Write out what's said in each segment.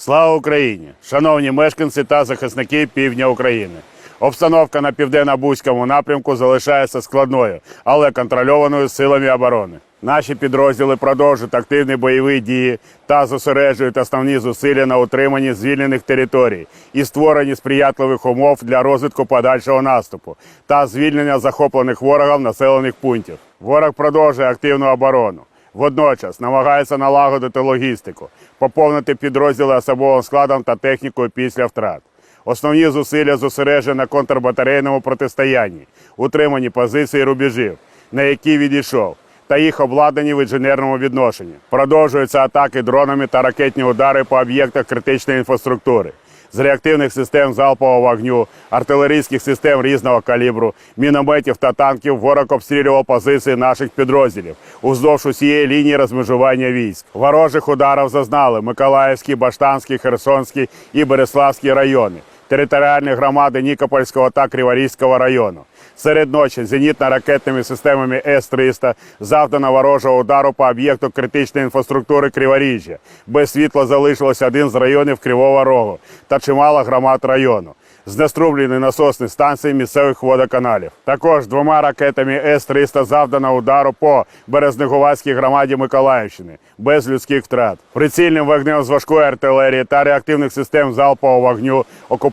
Слава Україні! Шановні мешканці та захисники півдня України. Обстановка на південно-бузькому напрямку залишається складною, але контрольованою силами оборони. Наші підрозділи продовжують активні бойові дії та зосереджують основні зусилля на утриманні звільнених територій і створенні сприятливих умов для розвитку подальшого наступу та звільнення захоплених ворогом населених пунктів. Ворог продовжує активну оборону. Водночас намагається налагодити логістику, поповнити підрозділи особовим складом та технікою після втрат. Основні зусилля зосереджені на контрбатарейному протистоянні, утриманні позицій рубежів, на які відійшов, та їх обладнанні в інженерному відношенні. Продовжуються атаки дронами та ракетні удари по об'єктах критичної інфраструктури. З реактивних систем залпового вогню, артилерійських систем різного калібру, мінометів та танків. Ворог обстрілював позиції наших підрозділів. Уздовж усієї лінії розмежування військ. Ворожих ударів зазнали Миколаївський, Баштанський, Херсонський і Береславський райони, територіальні громади Нікопольського та Криворізького району. Серед ночі зенітно-ракетними системами С-300 завдано ворожого удару по об'єкту критичної інфраструктури Криворіжжя. Без світла залишилось один з районів Кривого Рогу та чимало громад району. Знеструблені насосні станції місцевих водоканалів. Також двома ракетами С-300 завдано удару по Березнегувацькій громаді Миколаївщини без людських втрат. Прицільним вогнем з важкої артилерії та реактивних систем залпового вогню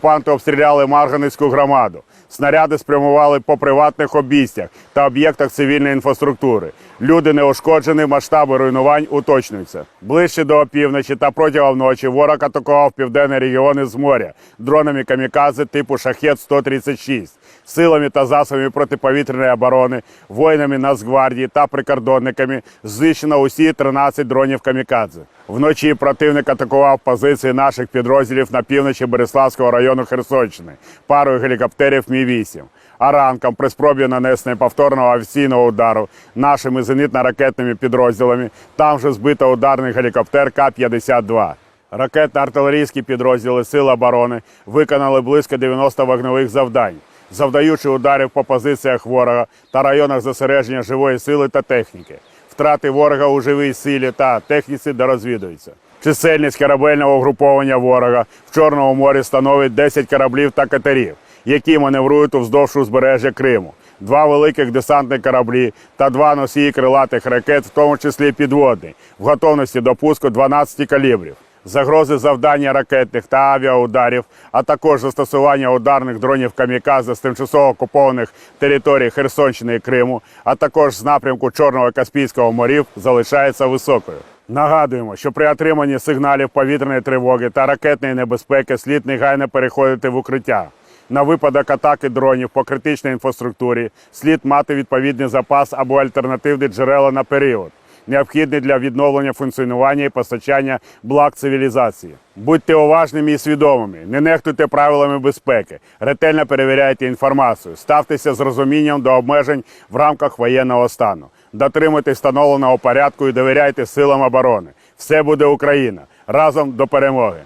окупанти обстріляли Марганецьку громаду. Снаряди спрямували по приватних обійстях та об'єктах цивільної інфраструктури. Люди не ушкоджені, масштаби руйнувань уточнюються. Ближче до опівночі та протягом ночі ворог атакував південні регіони з моря дронами камікадзе типу шахет 136 силами та засобами протиповітряної оборони, воїнами Нацгвардії та прикордонниками знищено усі 13 дронів камікадзе. Вночі противник атакував позиції наших підрозділів на півночі Береславського району Херсонщини парою гелікоптерів Мі-8. А ранком при спробі нанесення повторного авіаційного удару нашими зенітно-ракетними підрозділами там же збито ударний гелікоптер К-52. Ракетно-артилерійські підрозділи Сил оборони виконали близько 90 вогневих завдань, завдаючи ударів по позиціях ворога та районах зосередження живої сили та техніки. Втрати ворога у живій силі та техніці дорозвідуються. Чисельність корабельного угруповання ворога в Чорному морі становить 10 кораблів та катерів, які маневрують уздовж узбережжя Криму. Два великих десантних кораблі та два носії крилатих ракет, в тому числі підводний, в готовності до пуску 12 калібрів. Загрози завдання ракетних та авіаударів, а також застосування ударних дронів камікадзе з тимчасово окупованих територій Херсонщини і Криму, а також з напрямку Чорного і Каспійського морів залишається високою. Нагадуємо, що при отриманні сигналів повітряної тривоги та ракетної небезпеки слід негайно переходити в укриття. На випадок атаки дронів по критичній інфраструктурі слід мати відповідний запас або альтернативні джерела на період необхідний для відновлення функціонування і постачання благ цивілізації. Будьте уважними і свідомими, не нехтуйте правилами безпеки, ретельно перевіряйте інформацію, ставтеся з розумінням до обмежень в рамках воєнного стану, дотримуйтесь встановленого порядку і довіряйте силам оборони. Все буде Україна разом до перемоги.